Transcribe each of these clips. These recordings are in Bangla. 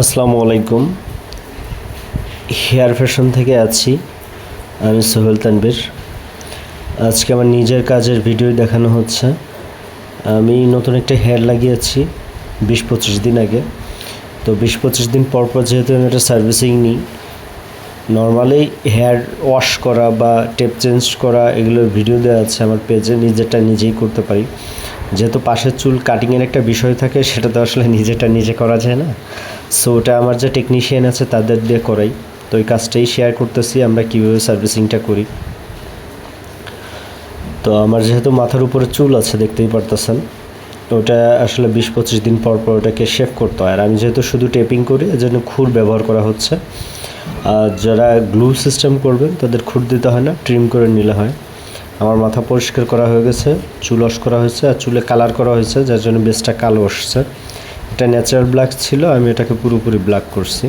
আসসালামু আলাইকুম। হেয়ার ফ্যাশন থেকে আছি। আমি সোহেল তানবীর আজকে আমার নিজের কাজের ভিডিও দেখানো হচ্ছে। আমি নতুন একটা হেয়ার লাগিয়েছি বিশ পঁচিশ দিন আগে। তো বিশ পঁচিশ দিন পর পর যেহেতু আমি এটা সার্ভিসিং নিই নর্মালি হেয়ার ওয়াশ করা বা টেপ চেঞ্জ করা এগুলোর ভিডিও দেওয়া আছে আমার পেজে নিজেরটা নিজেই করতে পারি। যেহেতু পাশের চুল কাটিংয়ের একটা বিষয় থাকে, সেটা তো আসলে নিজেটা নিজে করা যায় না। সো ওটা আমার যে টেকনিশিয়ান আছে, তাদের দিয়ে করাই। তো ওই কাজটাই শেয়ার করতেছি, আমরা কীভাবে সার্ভিসিংটা করি। তো আমার যেহেতু মাথার উপরে চুল আছে, দেখতেই পারতেছেন। ওটা আসলে বিশ পঁচিশ দিন পর পর ওটাকে শেভ করতে হয়। আর আমি যেহেতু শুধু টেপিং করি, এজন্য খুর ব্যবহার করা হচ্ছে। আর যারা গ্লু সিস্টেম করবেন, তাদের খুর দিতে হয় না ট্রিম করে নিলে হয়। আমার মাথা পরিষ্কার করা হয়ে গেছে, চুল ওয়াশ করা হয়েছে আর চুলে কালার করা হয়েছে, যার জন্য বেসটা কালো আসছে। এটা ন্যাচারাল ব্ল্যাক ছিল, আমি এটাকে পুরোপুরি ব্ল্যাক করছি।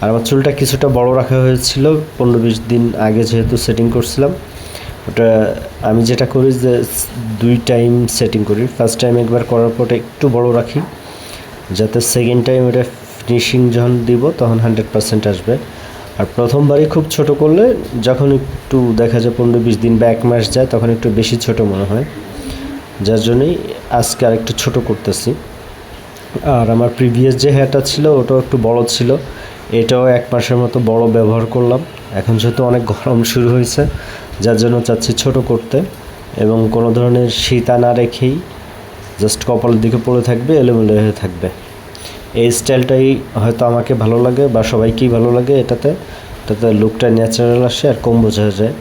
আর আমার চুলটা কিছুটা বড় রাখা হয়েছিল, পনেরো বিশ দিন আগে যেহেতু সেটিং করছিলাম। ওটা আমি যেটা করি যে দুই টাইম সেটিং করি। ফার্স্ট টাইম একবার করার পর একটু বড় রাখি, যাতে সেকেন্ড টাইম এটা ফিনিশিং যখন দিব, তখন হান্ড্রেড পার্সেন্ট আসবে। আর প্রথমবারই খুব ছোট করলে যখন একটু দেখা যায় পনেরো বিশ দিন বা এক মাস যায়, তখন একটু বেশি ছোট মনে হয়। যার জন্যই আজকে আর একটু ছোটো করতেছি। আর আমার প্রিভিয়াস যে হেয়ারটা ছিল, ওটাও একটু বড় ছিল। এটাও এক মাসের মতো বড় ব্যবহার করলাম। এখন যেহেতু অনেক গরম শুরু হয়েছে, যার জন্য চাচ্ছি ছোট করতে। এবং কোনো ধরনের শীতা না রেখেই জাস্ট কপালের দিকে পড়ে থাকবে, এলোমেলো হয়ে থাকবে। এই স্টাইলটাই হয়তো আমাকে ভালো লাগে বা সবাইকেই ভালো লাগে এটাতে। তাতে লুকটা ন্যাচারাল আসে আর কম বোঝা যায়।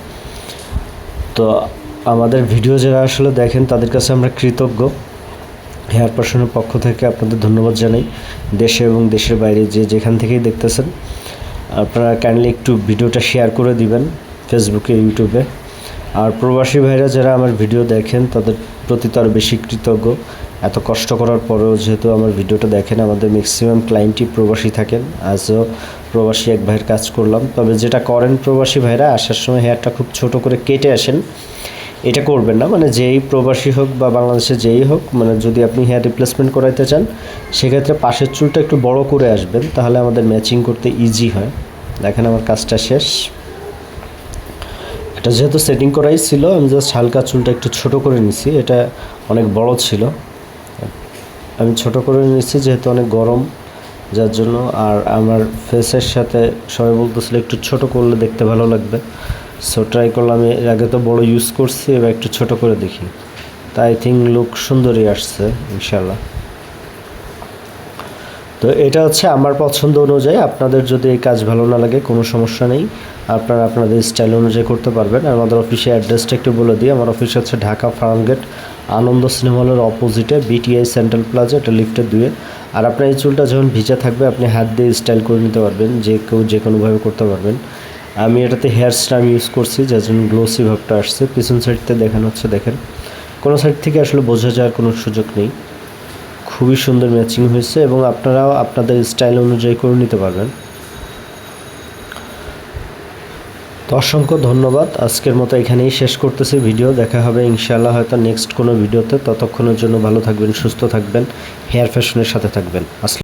তো আমাদের ভিডিও যারা আসলে দেখেন, তাদের কাছে আমরা কৃতজ্ঞ। হেয়ার পার্সনের পক্ষ থেকে আপনাদের ধন্যবাদ জানাই। দেশে এবং দেশের বাইরে যে যেখান থেকেই দেখতেছেন, আপনারা কাইন্ডলি একটু ভিডিওটা শেয়ার করে দিবেন ফেসবুকে ইউটিউবে আর প্রবাসী ভাইরা যারা আমার ভিডিও দেখেন, তাদের প্রতি তো আরও বেশি কৃতজ্ঞ। এত কষ্ট করার পরেও যেহেতু আমার ভিডিওটা দেখেন, আমাদের ম্যাক্সিমাম ক্লায়েন্টই প্রবাসী থাকেন। আজও প্রবাসী এক ভাইয়ের কাজ করলাম। তবে যেটা করেন প্রবাসী ভাইরা, আসার সময় হেয়ারটা খুব ছোট করে কেটে আসেন। এটা করবেন না মানে যেই প্রবাসী হোক বা বাংলাদেশে যেই হোক মানে যদি আপনি হেয়ার রিপ্লেসমেন্ট করাইতে চান, সেক্ষেত্রে পাশের চুলটা একটু বড় করে আসবেন, তাহলে আমাদের ম্যাচিং করতে ইজি হয়। দেখেন আমার কাজটা শেষ। এটা যেহেতু সেটিং করাই ছিল, আমি জাস্ট হালকা চুলটা একটু ছোট করে নিছি, এটা অনেক বড় ছিল। আমি ছোট করে নিচ্ছি যেহেতু অনেক গরম, যার জন্য। আর আমার ফেসের সাথে সবাই বলতেছিল, একটু ছোট করলে দেখতে ভালো লাগবে। সো ট্রাই করলাম। এর আগে তো বড় ইউজ করছি, এবার একটু ছোট করে দেখি। তাই আই থিঙ্ক লুক সুন্দরই আসছে ইনশাল্লাহ তো এটা হচ্ছে আমার পছন্দ অনুযায়ী। আপনাদের যদি এই কাজ ভালো না লাগে, কোনো সমস্যা নেই। আপনারা আপনাদের স্টাইল অনুযায়ী করতে পারবেন। আর আমাদের অফিসের অ্যাড্রেসটা একটু বলে দিই। আমার অফিস হচ্ছে ঢাকা, ফার্মগেট। আনন্দ সিনেমা হলের অপোজিটে বিটিআই সেন্ট্রাল প্লাজা এটা লিফটের দুয়ে। আর আপনার এই চুলটা যখন ভিজা থাকবে, আপনি হাত দিয়ে স্টাইল করে নিতে পারবেন, যে কেউ যে কোনোভাবে করতে পারবেন। আমি এটাতে হেয়ার স্টাইম ইউজ করছি, যার জন্য গ্লোসি ভাবটা আসছে। পিছন সাইডতে দেখানো হচ্ছে, দেখেন। কোনো সাইড থেকে আসলে বোঝা যাওয়ার কোনো সুযোগ নেই। খুবই সুন্দর ম্যাচিং হয়েছে এবং আপনারাও আপনাদের স্টাইল অনুযায়ী করে নিতে পারবেন। তো অসংখ্য ধন্যবাদ। আজকের মতো এখানেই শেষ করতেছি ভিডিও। দেখা হবে ইনশাআল্লাহ হয়তো নেক্সট কোনো ভিডিওতে। ততক্ষণের জন্য ভালো থাকবেন, সুস্থ থাকবেন হেয়ার ফ্যাশনের সাথে থাকবেন। আসসালাম